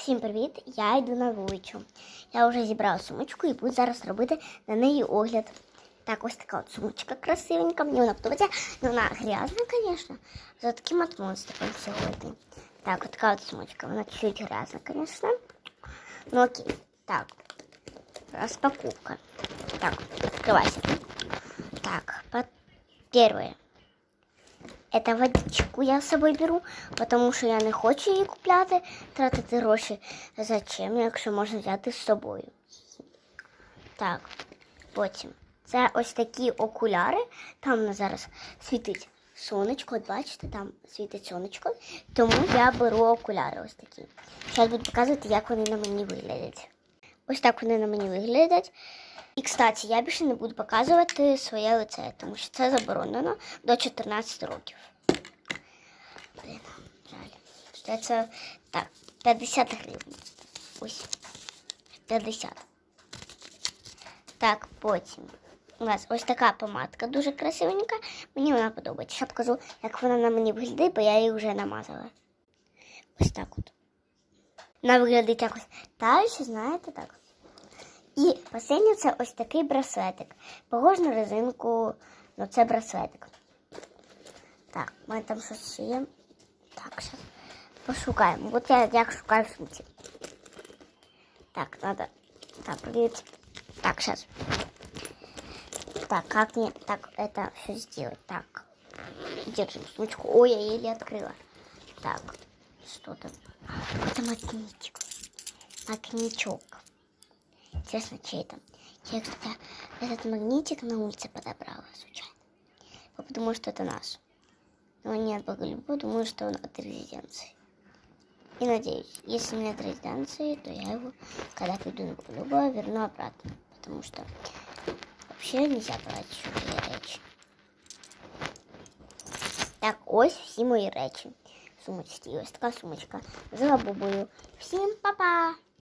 Всім привіт! Я йду на вулицю. Я вже зібрала сумочку і буду зараз робити на неї огляд. Так, ось така от сумочка красивенька. Мені вона подобається. Ну, вона грязна, звісно. За таким от монстром сьогодні. Так, от така от сумочка. Вона чуть грязна, звісно. Ну окей. Так. Распаковка. Так, открывайся. Так, по- первое. Это водичку я з собою беру, тому що я не хочу її купляти, тратити гроші. Зачем, якщо можна взяти з собою? Так, потім. Це ось такі окуляри. Там зараз світить сонечко. От бачите, там світить сонечко. Тому я беру окуляри ось такі. Зараз буду показувати, як вони на мені виглядять. Ось так вони на мені виглядять. І, кстати, я більше не буду показувати своє лице, тому що це заборонено до 14 років. Блін, жаль. Це так, 50 гривень. Ось. 50. Так, потім. У нас ось така помадка дуже красивенька. Мені вона подобається. Я покажу, як вона на мені виглядає, бо я її вже намазала. Ось так от. Вона виглядає якось далі, знаєте, так. І останнє це ось такий браслетик. Похож на резинку, ну це браслетик. Так, у мене там щось ще є. Так, зараз пошукаємо. От я як шукаю в сумці. Так, надо. Так, проверить. Так, сейчас. Так, как мне так это все сделать? Так, держим сумочку. Ой, я еле открыла. Так, что там? Это магнитик. Магничок. Интересно, чей это? Я, кстати, этот магнитик на улице подобрала случайно. Я Подумала, что это наш. Но нет, Боголюбов, думаю, что он от резиденции. И надеюсь, если нет резиденции, то я его, когда приду на Боголюбова, верну обратно. Потому что вообще нельзя брать чужие речи. Так, ось всі мої речі. Сумочці, ось така сумочка з лабубою. Всім па-па!